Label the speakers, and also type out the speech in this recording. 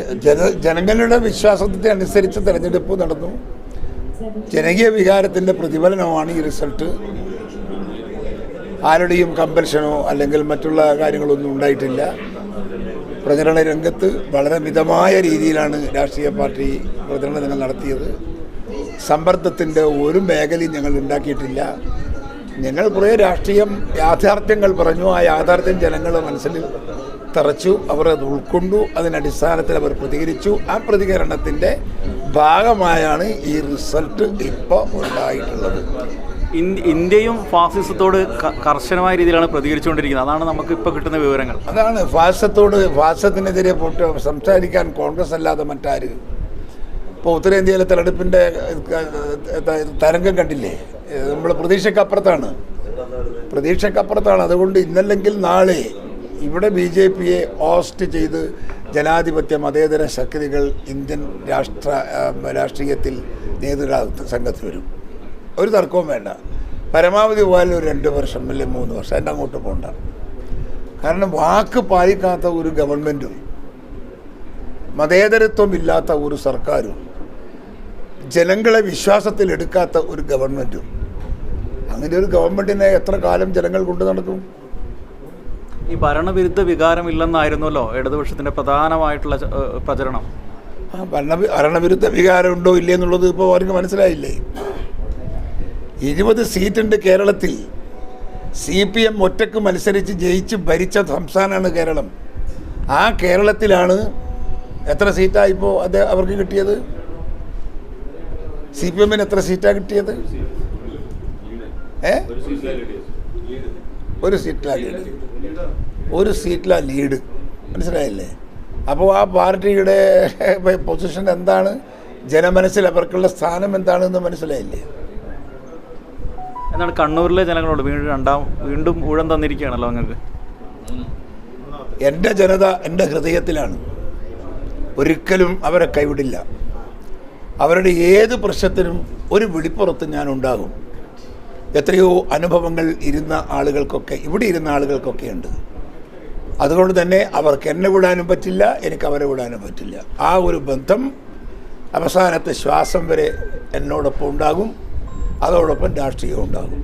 Speaker 1: ജന ജനങ്ങളുടെ വിശ്വാസത്തെ അനുസരിച്ച് തെരഞ്ഞെടുപ്പ് നടന്നു. ജനകീയ വികാരത്തിന്റെ പ്രതിഫലനമാണ് ഈ റിസൾട്ട്. ആരുടെയും കമ്പൽഷനോ അല്ലെങ്കിൽ മറ്റുള്ള കാര്യങ്ങളൊന്നും ഉണ്ടായിട്ടില്ല. പ്രചരണ രംഗത്ത് വളരെ മിതമായ രീതിയിലാണ് രാഷ്ട്രീയ പാർട്ടി പ്രചരണങ്ങൾ നടത്തിയത്. സമ്പർദ്ദത്തിന്റെ ഒരു മേഖലയും ഞങ്ങൾ ഉണ്ടാക്കിയിട്ടില്ല. ഞങ്ങൾ കുറേ രാഷ്ട്രീയം യാഥാർത്ഥ്യങ്ങൾ പറഞ്ഞു. ആ യാഥാർത്ഥ്യം ജനങ്ങൾ മനസ്സിൽ തറച്ചു അവർ അത് ഉൾക്കൊണ്ടു അതിനടിസ്ഥാനത്തിൽ അവർ പ്രതികരിച്ചു. ആ പ്രതികരണത്തിന്റെ ഭാഗമായാണ് ഈ റിസൾട്ട് ഇപ്പോൾ ഉണ്ടായിട്ടുള്ളത്.
Speaker 2: ഇന്ത്യയും ഫാസിസത്തോട് കർശനമായ രീതിയിലാണ് പ്രതികരിച്ചുകൊണ്ടിരിക്കുന്നത്. അതാണ് നമുക്ക് ഇപ്പോൾ കിട്ടുന്ന വിവരങ്ങൾ.
Speaker 1: അതാണ് ഫാസത്തോട് ഫാസത്തിനെതിരെ പോട്ട് സംസാരിക്കാൻ കോൺഗ്രസ് അല്ലാതെ മറ്റാര്? ഇപ്പോൾ ഉത്തരേന്ത്യയിലെ തെരഞ്ഞെടുപ്പിന്റെ തരംഗം കണ്ടില്ലേ? നമ്മൾ പ്രതീക്ഷക്കപ്പുറത്താണ്. പ്രതീക്ഷക്കപ്പുറത്താണ്. അതുകൊണ്ട് ഇന്നല്ലെങ്കിൽ നാളെ ഇവിടെ ബി ജെ പിയെ ഹോസ്റ്റ് ചെയ്ത് ജനാധിപത്യ മതേതര ശക്തികൾ ഇന്ത്യൻ രാഷ്ട്ര രാഷ്ട്രീയത്തിൽ നേതൃത്വ സംഘത്തിൽ വരും. ഒരു തർക്കവും വേണ്ട. പരമാവധി പോയാലും ഒരു രണ്ട് വർഷം അല്ലെങ്കിൽ മൂന്ന് വർഷം. എന്റെ അങ്ങോട്ട് പോകണ്ട കാരണം വാക്ക് പാലിക്കാത്ത ഒരു ഗവൺമെന്റും മതേതരത്വമില്ലാത്ത ഒരു സർക്കാരും ജനങ്ങളെ വിശ്വാസത്തിൽ എടുക്കാത്ത ഒരു ഗവൺമെന്റും അങ്ങനെ ഒരു ഗവൺമെന്റിനെ എത്ര കാലം ജനങ്ങൾ കൊണ്ടു നടക്കും?
Speaker 2: ഈ ഭരണവിരുദ്ധ വികാരമില്ലെന്നായിരുന്നല്ലോ ഇടതുപക്ഷത്തിന്റെ പ്രധാനമായിട്ടുള്ള പ്രചരണം.
Speaker 1: ഭരണ ഭരണവിരുദ്ധ വികാരമുണ്ടോ ഇല്ലേ എന്നുള്ളത് ഇപ്പോൾ അവർക്ക് മനസ്സിലായില്ലേ? ഇരുപത് സീറ്റുണ്ട് കേരളത്തിൽ. സി പി എം ഒറ്റയ്ക്ക് മത്സരിച്ച് ജയിച്ച് ഭരിച്ച സംസ്ഥാനമാണ് കേരളം. ആ കേരളത്തിലാണ് എത്ര സീറ്റാണ് ഇപ്പോൾ അത് അവർക്ക് കിട്ടിയത്? സി പി എമ്മിന് എത്ര സീറ്റാണ് കിട്ടിയത്? ഏ? ഒരു സീറ്റിലാ ലീഡ് ഒരു സീറ്റിലാ ലീഡ് മനസ്സിലായില്ലേ? അപ്പോൾ ആ പാർട്ടിയുടെ പൊസിഷൻ എന്താണ്? ജനമനസ്സിൽ അവർക്കുള്ള സ്ഥാനം എന്താണെന്ന് മനസ്സിലായില്ലേ?
Speaker 2: എന്നാണ് കണ്ണൂരിലെ ജനങ്ങളോട് വീണ്ടും രണ്ടാം വീണ്ടും ഊഴം തന്നിരിക്കുകയാണല്ലോ നിങ്ങൾക്ക്
Speaker 1: എന്റെ ജനത എന്റെ ഹൃദയത്തിലാണ്. ഒരിക്കലും അവരെ കൈവിടില്ല. അവരുടെ ഏത് പ്രശ്നത്തിനും ഒരു വിളിപ്പുറത്ത് ഞാൻ ഉണ്ടാകും. എത്രയോ അനുഭവങ്ങൾ ഇരുന്ന ആളുകൾക്കൊക്കെ ഇവിടെ ഇരുന്ന ആളുകൾക്കൊക്കെ ഉണ്ട്. അതുകൊണ്ട് തന്നെ അവർക്ക് എന്നെ വിടാനും പറ്റില്ല എനിക്ക് അവരെ വിടാനും പറ്റില്ല. ആ ഒരു ബന്ധം അവസാനത്തെ ശ്വാസം വരെ എന്നോടൊപ്പം ഉണ്ടാകും അതോടൊപ്പം രാഷ്ട്രീയം ഉണ്ടാകും.